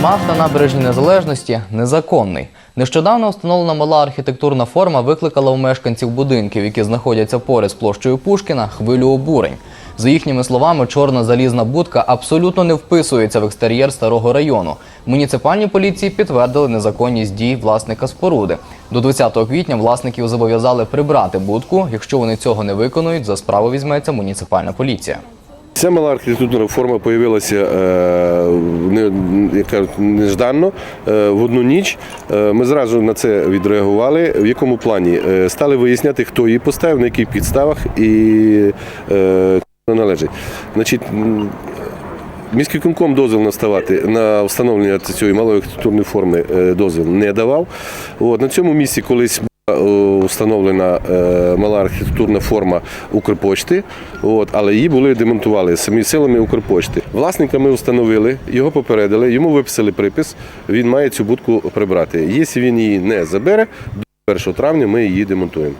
Смак на набережній незалежності незаконний. Нещодавно встановлена мала архітектурна форма викликала у мешканців будинків, які знаходяться поряд з площею Пушкіна, хвилю обурень. За їхніми словами, чорна залізна будка абсолютно не вписується в екстер'єр старого району. Муніципальні поліції підтвердили незаконність дій власника споруди. До 20 квітня власників зобов'язали прибрати будку. Якщо вони цього не виконують, за справу візьметься муніципальна поліція. Ця мала архітектурна форма з'явилася е, не, нежданно е, в одну ніч. Е, Ми зразу на це відреагували. В якому плані? Стали виясняти, хто її поставив, на яких підставах і вона належить. Значить, Міський конком дозвіл наставати на встановлення цієї малої архітектурної форми дозвіл не давав. От, на цьому місці колись встановлена е, мала архітектурна форма Укрпочти, от, але її були демонтували самі силами Укрпочти. Власника ми встановили, його попередили, йому виписали припис, він має цю будку прибрати. Якщо він її не забере, до 1 травня ми її демонтуємо.